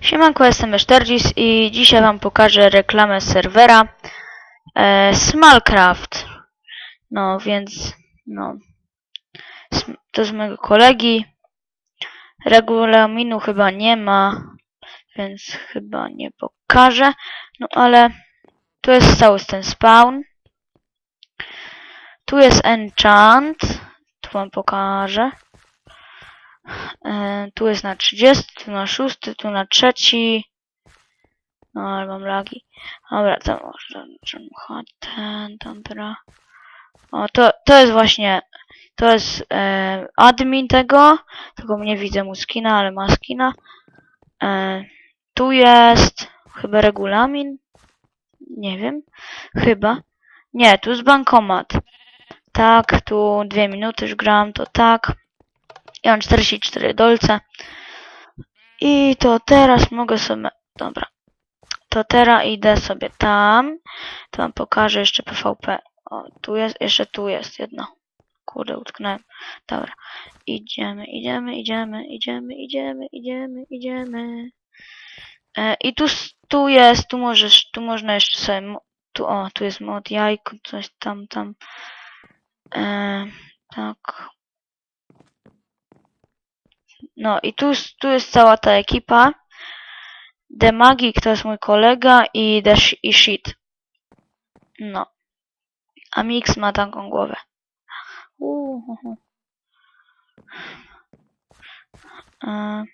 Siemanko, jestem Eszterdzis i dzisiaj wam pokażę reklamę serwera e, Smallcraft. No więc, no, to z mojego kolegi. Regulaminu chyba nie ma, więc chyba nie pokażę. No ale tu jest cały ten spawn. Tu jest enchant. Tu wam pokażę. E, tu jest na 30, tu na 6, tu na trzeci. No, ale mam lagi. Dobra, to może ten, dobra. O, to, to jest właśnie, to jest e, admin tego, tylko nie widzę mu skina, ale ma skina. E, tu jest chyba regulamin. Nie wiem, chyba. Nie, tu jest bankomat. Tak, tu dwie minuty już gram, to tak. Ja mam 44 dolce. I to teraz mogę sobie... Dobra. To teraz idę sobie tam. To wam pokażę jeszcze PvP. O, tu jest, jeszcze tu jest jedno. Kurde, utknąłem. Dobra. Idziemy, idziemy, idziemy, idziemy, idziemy, idziemy, idziemy. E, I tu, tu jest, tu możesz, tu można jeszcze sobie, tu, o, tu jest mod jajko, coś tam, tam. E, tak, no i tu, tu jest cała ta ekipa. The Magic to jest mój kolega i, The sh i Shit. No. A Mix ma taką głowę. Uh.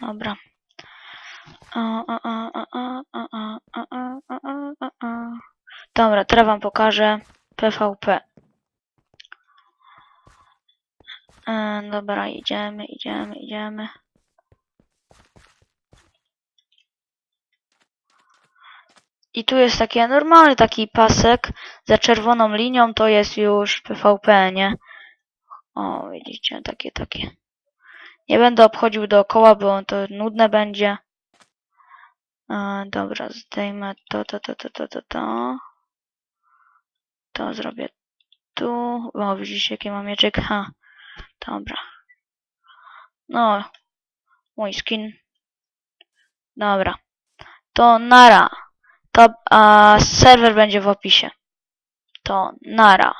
Dobra. Dobra, teraz wam pokażę. PvP. E, dobra, idziemy, idziemy, idziemy. I tu jest taki normalny taki pasek za czerwoną linią, to jest już PvP, nie? O, widzicie, takie, takie. Nie będę obchodził dookoła, bo to nudne będzie. E, dobra, zdejmę to, to, to, to, to, to, to. To zrobię tu. O, widzicie, jaki mam mieczyk? Ha, dobra. No, mój skin. Dobra. To nara. To a, serwer będzie w opisie. To nara.